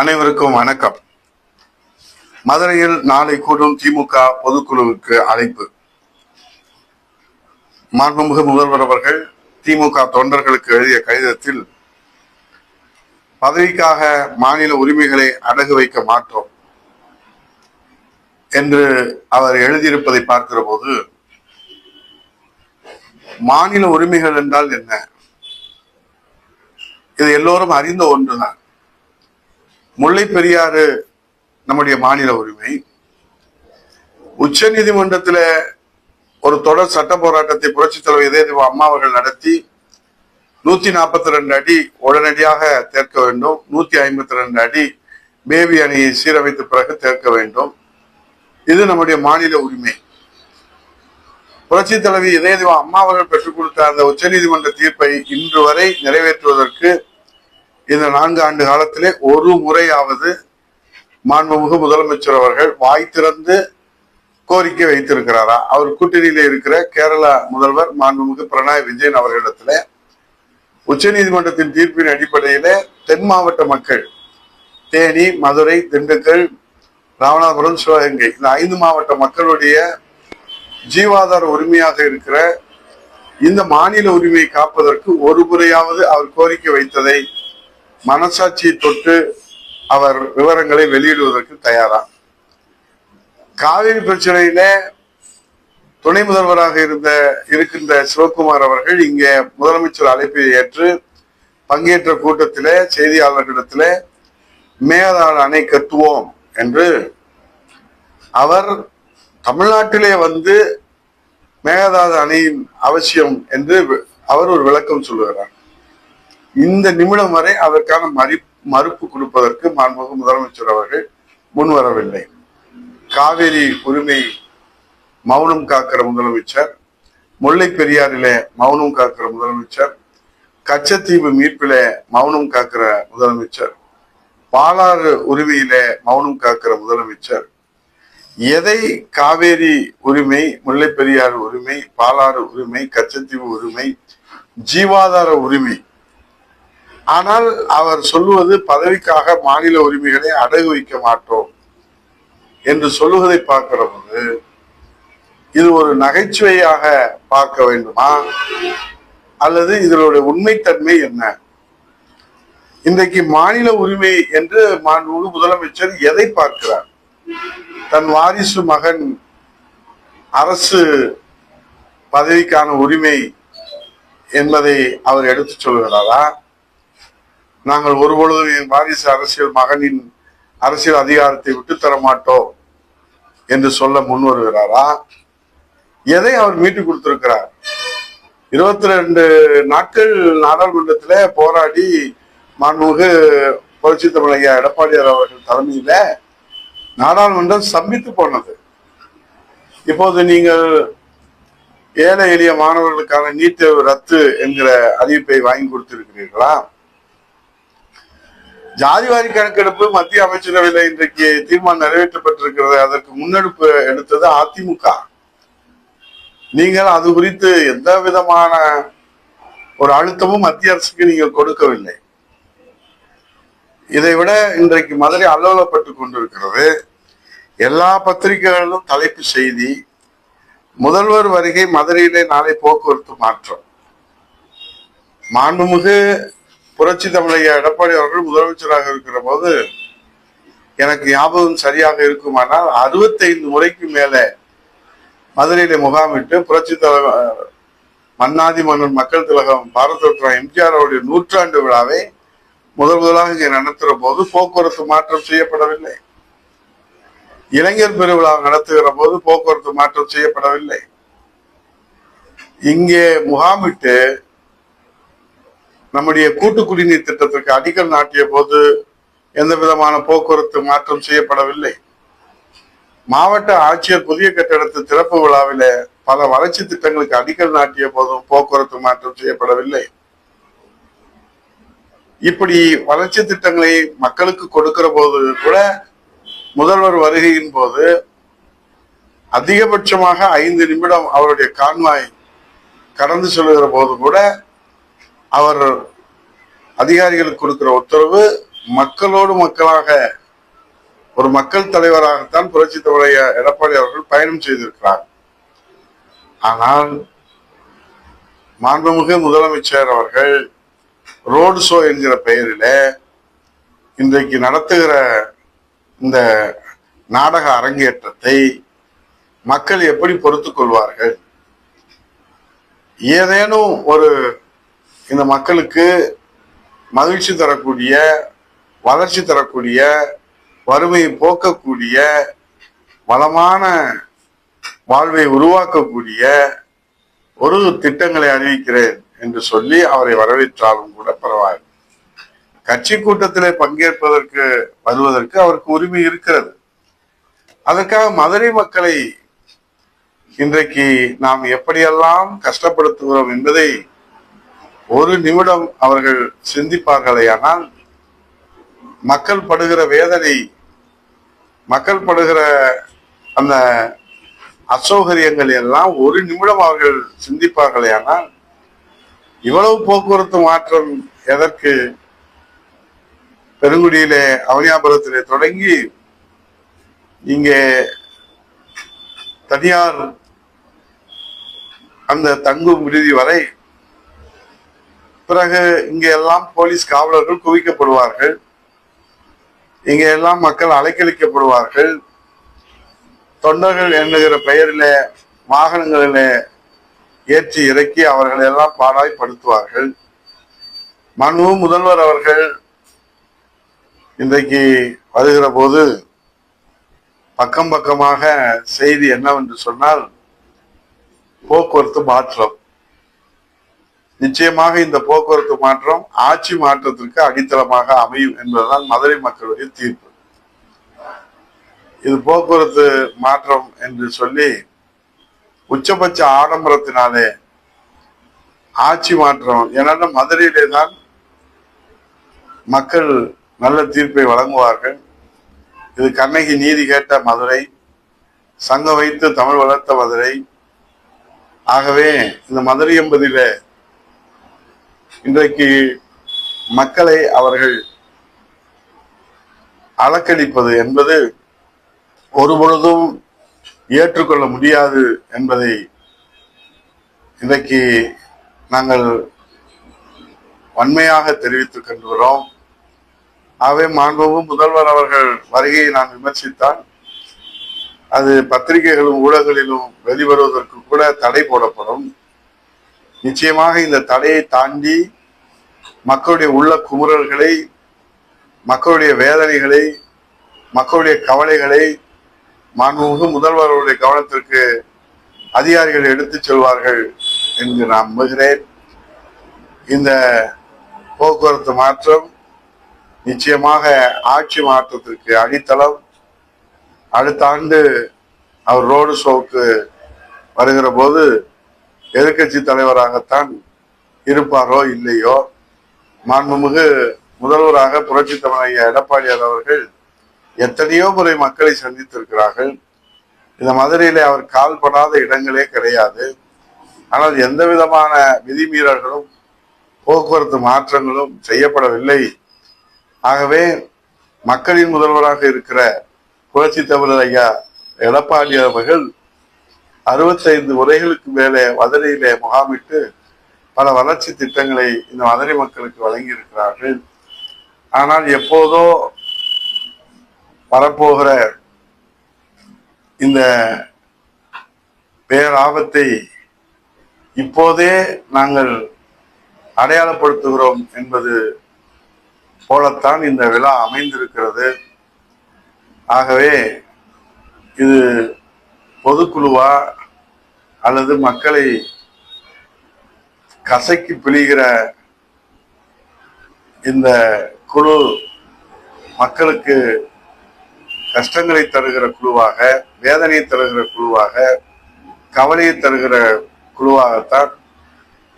அனைவருக்கும் வணக்கம். மதுரையில் நாளை கூடும் திமுக பொதுக்குழுவுக்கு அழைப்பு. மாண்புமிகு முதல்வர் அவர்கள் திமுக தொண்டர்களுக்கு எழுதிய கடிதத்தில் பதவிக்காக மாநில உரிமைகளை அடகு வைக்க மாட்டோம் என்று அவர் எழுதியிருப்பதை பார்க்கிற போது மாநில உரிமைகள் என்றால் என்ன? இது எல்லோரும் அறிந்த ஒன்றுதான். முல்லை பெரியாறு நம்முடைய மாநில உரிமை. உச்ச நீதிமன்றத்தில் ஒரு தொடர் சட்ட போராட்டத்தை புரட்சி தலைவர் இதயதேவ அம்மா அவர்கள் நடத்தி நூத்தி நாற்பத்தி ரெண்டு அடி உடனடியாக தேர்க்க வேண்டும். நூத்தி ஐம்பத்தி ரெண்டு அடி பேபி அணியை சீரமைத்த பிறகு தேர்க்க வேண்டும். இது நம்முடைய மாநில உரிமை. புரட்சி தலைவி இதயதேவ அம்மா அவர்கள் பெற்றுக் கொடுத்த அந்த உச்சநீதிமன்ற தீர்ப்பை இன்று வரை நிறைவேற்றுவதற்கு இந்த நான்கு ஆண்டு காலத்திலே ஒரு முறையாவது மாண்புமிகு முதலமைச்சர் அவர்கள் வாய் திறந்து கோரிக்கை வைத்திருக்கிறாரா? அவர் கூட்டணியில இருக்கிற கேரள முதல்வர் மாண்புமிகு பிரணாய் விஜயன் அவர்களிடத்துல உச்சநீதிமன்றத்தின் தீர்ப்பின் அடிப்படையில தென் மாவட்ட மக்கள் தேனி மதுரை திண்டுக்கல் ராமநாதபுரம் சிவகங்கை இந்த ஐந்து மாவட்ட மக்களுடைய ஜீவாதார உரிமையாக இருக்கிற இந்த மாநில உரிமையை காப்பதற்கு ஒரு முறையாவது அவர் கோரிக்கை வைத்ததை மனசாட்சியை தொட்டு அவர் விவரங்களை வெளியிடுவதற்கு தயாரா? காவிரி பிரச்சனையில துணை முதல்வராக இருந்த இருக்கின்ற சிவகுமார் அவர்கள் இங்கே முதலமைச்சர் அழைப்பை ஏற்று பங்கேற்ற கூட்டத்திலே செய்தியாளர்களிடத்துல மேலாள் அணை கட்டுவோம் என்று அவர் தமிழ்நாட்டிலே வந்து மேகதாது அணையின் அவசியம் என்று அவர் ஒரு விளக்கம் சொல்லுகிறார். இந்த நிமிடம் வரை அதற்கான மறு மறுப்பு கொடுப்பதற்கு மாண்புமிகு முதலமைச்சர் அவர்கள் முன்வரவில்லை காவேரி உரிமை மௌனம் காக்கிற முதலமைச்சர் முல்லை பெரியாறிலே மௌனம் காக்கிற முதலமைச்சர் கச்சத்தீவு மீட்பில மௌனம் காக்கிற முதலமைச்சர் பாலாறு உரிமையில மௌனம் காக்கிற முதலமைச்சர் எதை காவேரி உரிமை முல்லை பெரியாறு உரிமை பாலாறு உரிமை கச்சத்தீவு உரிமை ஜீவாதார உரிமை ஆனால் அவர் சொல்லுவது பதவிக்காக மாநில உரிமைகளை அடகு வைக்க மாட்டோம் என்று சொல்லுவதை பார்க்கிற போது இது ஒரு நகைச்சுவையாக பார்க்க வேண்டுமா? அல்லது இதனுடைய உண்மைத்தன்மை என்ன? இன்றைக்கு மாநில உரிமை என்று மாண்புமிகு முதலமைச்சர் எதை பார்க்கிறார்? தன் வாரிசு மகன் அரசு பதவிக்கான உரிமை என்பதை அவர் எடுத்து சொல்கிறாரா நாங்கள் ஒருபொழுதும் என் வாரிசு அரசியல் மகனின் அரசியல் அதிகாரத்தை விட்டுத்தர மாட்டோம் என்று சொல்ல முன் வருகிறாரா? எதை அவர் மீட்டு கொடுத்திருக்கிறார்? இருபத்தி ரெண்டு நாட்கள் நாடாளுமன்றத்தில் போராடி மாண்புமிகு புரட்சி தமிழையா எடப்பாடியார் அவர்கள் தலைமையில நாடாளுமன்றம் சம்பித்து போனது. இப்போது நீங்கள் ஏழை எளிய மாணவர்களுக்கான நீட் தேர்வு ரத்து என்கிற அறிவிப்பை வாங்கி கொடுத்திருக்கிறீர்களா? ஜாதிவாரி கணக்கெடுப்பு மத்திய அமைச்சரவையில் இன்றைக்கு தீர்மானம் நிறைவேற்றப்பட்டிருக்கிறது. அதற்கு முன்னெடுப்பு எடுத்தது அதிமுக. நீங்கள் அது குறித்து எந்த விதமான ஒரு அழுத்தமும் மத்திய அரசுக்கு நீங்கள் கொடுக்கவில்லை. இதை விட இன்றைக்கு மதுரை அலுவலப்பட்டு கொண்டிருக்கிறது. எல்லா பத்திரிகைகளிலும் தலைப்பு செய்தி முதல்வர் வருகை மதுரையிலே நாளை போக்குவரத்து மாற்றம். மாண்புமிகு புரட்சி தமிழக எடப்பாடி அவர்கள் முதலமைச்சராக இருக்கிற போது எனக்கு ஞாபகம் சரியாக இருக்குமானால் அறுபத்தைந்து முறைக்கு மேலே மதுரையில முகாமிட்டு புரட்சி தலைவர் மன்னாதி மன்னன் மக்கள் திலகம் பாரத ரத்னா எம்ஜிஆர் அவருடைய நூற்றாண்டு விழாவை முதல் முதலாக இங்கே நடத்துகிற போது போக்குவரத்து மாற்றம் செய்யப்படவில்லை. இளைஞர் பெருவிழா நடத்துகிற போது போக்குவரத்து மாற்றம் செய்யப்படவில்லை. இங்கே முகாமிட்டு நம்முடைய கூட்டு குடிநீர் திட்டத்திற்கு அடிக்கல் நாட்டிய போது எந்த விதமான போக்குவரத்து மாற்றம் செய்யப்படவில்லை. மாவட்ட ஆட்சியர் புதிய கட்டடத்து திறப்பு விழாவில பல வளர்ச்சி திட்டங்களுக்கு அடிக்கல் நாட்டிய போதும் போக்குவரத்து மாற்றம் செய்யப்படவில்லை. இப்படி வளர்ச்சி திட்டங்களை மக்களுக்கு கொடுக்கிற போது கூட முதல்வர் வருகையின் போது அதிகபட்சமாக ஐந்து நிமிடம் அவருடைய கான்வாய் கடந்து செல்கிற போது கூட அவர் அதிகாரிகளுக்கு கொடுக்கிற உத்தரவு மக்களோடு மக்களாக ஒரு மக்கள் தலைவராகத்தான் புரட்சி தலைவரைய எடப்பாடி அவர்கள் பயணம் செய்திருக்கிறார். ஆனால் மாண்புமிகு முதலமைச்சர் அவர்கள் ரோடு ஷோ என்கிற பெயரில் இன்றைக்கு நடத்துகிற இந்த நாடக அரங்கேற்றத்தை மக்கள் எப்படி பொறுத்துக்கொள்வார்கள் ஏதேனும் ஒரு இந்த மக்களுக்கு மகிழ்ச்சி தரக்கூடிய வளர்ச்சி தரக்கூடிய வறுமையை போக்கக்கூடிய வளமான வாழ்வை உருவாக்கக்கூடிய ஒரு திட்டங்களை அறிவிக்கிறேன் என்று சொல்லி அவரை வரவேற்றாலும் கூட பரவாயில்லை. கட்சி கூட்டத்திலே பங்கேற்பதற்கு வருவதற்கு அவருக்கு உரிமை இருக்கிறது. அதற்காக மதுரை மக்களை இன்றைக்கு நாம் எப்படியெல்லாம் கஷ்டப்படுத்துகிறோம் என்பதை ஒரு நிமிடம் அவர்கள் சிந்திப்பார்களேயானால் மக்கள் படுகிற வேதனை மக்கள் படுகிற அந்த அசௌகரியங்கள் எல்லாம் ஒரு நிமிடம் அவர்கள் சிந்திப்பார்களேயானால் இவ்வளவு போக்குவரத்து மாற்றம் எதற்கு? பெருங்குடியிலே அவனியாபுரத்திலே தொடங்கி இங்கே தனியார் அந்த தங்கும் விடுதி வரை பிறகு இங்கே எல்லாம் போலீஸ் காவலர்கள் குவிக்கப்படுவார்கள். இங்கே எல்லாம் மக்கள் அலைக்கழிக்கப்படுவார்கள். தொண்டர்கள் என்கிற பெயரிலே வாகனங்களிலே ஏற்றி இறக்கி அவர்கள் எல்லாம் பாடாய்படுத்துவார்கள் மனு முதல்வர் அவர்கள் இன்றைக்கு வருகிற போது பக்கம் பக்கமாக செய்தி என்னவென்று சொன்னால் போக்குவரத்து மாற்றம். நிச்சயமாக இந்த போக்குவரத்து மாற்றம் ஆட்சி மாற்றத்திற்கு அடித்தளமாக அமையும் என்பதுதான் மதுரை மக்களுடைய தீர்ப்பு. இது போக்குவரத்து மாற்றம் என்று சொல்லி உச்சபட்ச ஆடம்பரத்தினாலே ஆட்சி மாற்றம் ஏன்னா மதுரையிலே தான் மக்கள் நல்ல தீர்ப்பை வழங்குவார்கள். இது கண்ணகி நீதி கேட்ட மதுரை சங்கம் வைத்து தமிழ் வளர்த்த மதுரை. ஆகவே இந்த மதுரை என்பதில் இன்றைக்கு மக்களை அவர்கள் அலக்கடிப்பது என்பது ஒரு பொழுதும் ஏற்றுக்கொள்ள முடியாது என்பதை இன்றைக்கு நாங்கள் வன்மையாக தெரிவித்துக் கொண்டுகிறோம் ஆகவே மாண்பும் முதல்வர் அவர்கள் வருகையை நான் விமர்சித்தால் அது பத்திரிகைகளும் ஊடகங்களிலும் வெளிவருவதற்கு கூட தடை போடப்படும். நிச்சயமாக இந்த தடையை தாண்டி மக்களுடைய உள்ள குமுறல்களை மக்களுடைய வேதனைகளை மக்களுடைய கவலைகளை மாண்புமிகு முதல்வர்களுடைய கவனத்திற்கு அதிகாரிகள் எடுத்துச் செல்வார்கள் என்று நான் நம்புகிறேன். இந்த போக்குவரத்து மாற்றம் நிச்சயமாக ஆட்சி மாற்றத்திற்கு அடித்தளம். அடுத்த ஆண்டு அவர் ரோடு ஷோவுக்கு வருகிற போது எதிர்க்கட்சி தலைவராகத்தான் இருப்பாரோ இல்லையோ? மாண்புமிகு முதல்வராக புரட்சி தமிழக எடப்பாடியார் அவர்கள் எத்தனையோ முறை மக்களை சந்தித்திருக்கிறார்கள். இந்த மதுரையிலே அவர் கால்படாத இடங்களே கிடையாது. ஆனால் எந்த விதமான விதிமீறல்களும் போக்குவரத்து மாற்றங்களும் செய்யப்படவில்லை. ஆகவே மக்களின் முதல்வராக இருக்கிற புரட்சி தமிழர் ஐயா எடப்பாடி அவர்கள் அறுபத்தைந்து உரைகளுக்கு மேலே மதுரையிலே முகாமிட்டு பல வளர்ச்சி திட்டங்களை இந்த மதுரை மக்களுக்கு வழங்கி இருக்கிறார்கள் ஆனால் எப்போதோ வரப்போகிற இந்த பேராபத்தை இப்போதே நாங்கள் அடையாளப்படுத்துகிறோம் என்பது போலத்தான் இந்த விழா அமைந்திருக்கிறது. ஆகவே இது பொதுக்குழுவா அல்லது மக்களை கசைக்கு பிழிகிற இந்த குழு மக்களுக்கு கஷ்டங்களை தருகிற குழுவாக வேதனையை தருகிற குழுவாக கவலையை தருகிற குழுவாகத்தான்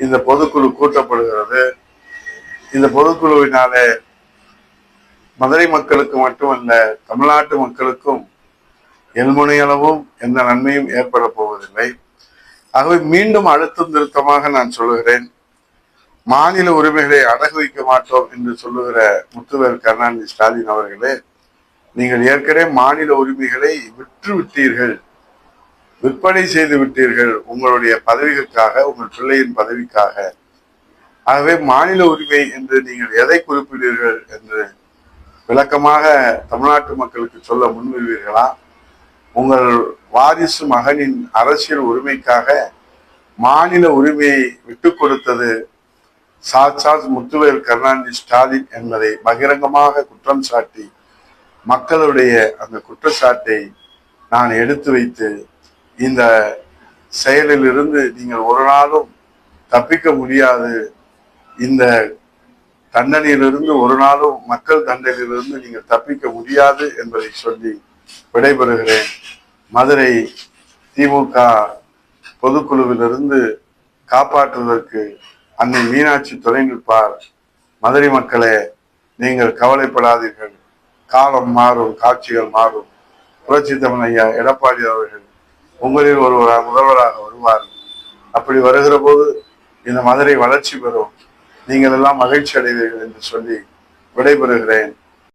இந்த பொதுக்குழு கூட்டப்படுகிறது. இந்த பொதுக்குழுவினாலே மதுரை மக்களுக்கு மட்டுமல்ல தமிழ்நாட்டு மக்களுக்கும் எல்முனையளவும் எந்த நன்மையும் ஏற்பட போவதில்லை. ஆகவே மீண்டும் அழுத்தம் திருத்தமாக நான் சொல்லுகிறேன். மாநில உரிமைகளை அடகு வைக்க மாட்டோம் என்று சொல்லுகிற முத்துவர் கருணாநிதி ஸ்டாலின் அவர்களே நீங்கள் ஏற்கனவே மாநில உரிமைகளை விற்று விட்டீர்கள். விற்பனை செய்து விட்டீர்கள். உங்களுடைய பதவிகளுக்காக உங்கள் பிள்ளையின் பதவிக்காக. ஆகவே மாநில உரிமை என்று நீங்கள் எதை குறிப்பிடுவீர்கள் என்று விளக்கமாக தமிழ்நாட்டு மக்களுக்கு சொல்ல முன்வருவீர்களா? உங்கள் வாரிசு மகனின் அரசியல் உரிமைக்காக மாநில உரிமையை விட்டு கொடுத்தது சாட்சாத் முத்துவேல் கருணாநிதி ஸ்டாலின் என்பதை பகிரங்கமாக குற்றம் சாட்டி மக்களுடைய அந்த குற்றச்சாட்டை நான் எடுத்து வைத்து இந்த செயலிலிருந்து நீங்கள் ஒரு நாளும் தப்பிக்க முடியாது. இந்த தண்டனையிலிருந்து ஒரு நாளும் மக்கள் தண்டனையிலிருந்து நீங்கள் தப்பிக்க முடியாது என்பதை சொல்லி விடைபெறுகிறேன். மதுரை திமுக பொதுக்குழுவிலிருந்து காப்பாற்றுவதற்கு அன்னை மீனாட்சி துணை நிற்பார் மதுரை மக்களே நீங்கள் கவலைப்படாதீர்கள். காலம் மாறும் காட்சிகள் மாறும். புரட்சி தமிழ் ஐயா எடப்பாடி அவர்கள் உங்களில் ஒருவராக முதல்வராக வருவார். அப்படி வருகிற போது இந்த மதுரை வளர்ச்சி பெறும். நீங்கள் எல்லாம் மகிழ்ச்சி அடைவீர்கள் என்று சொல்லி விடைபெறுகிறேன்.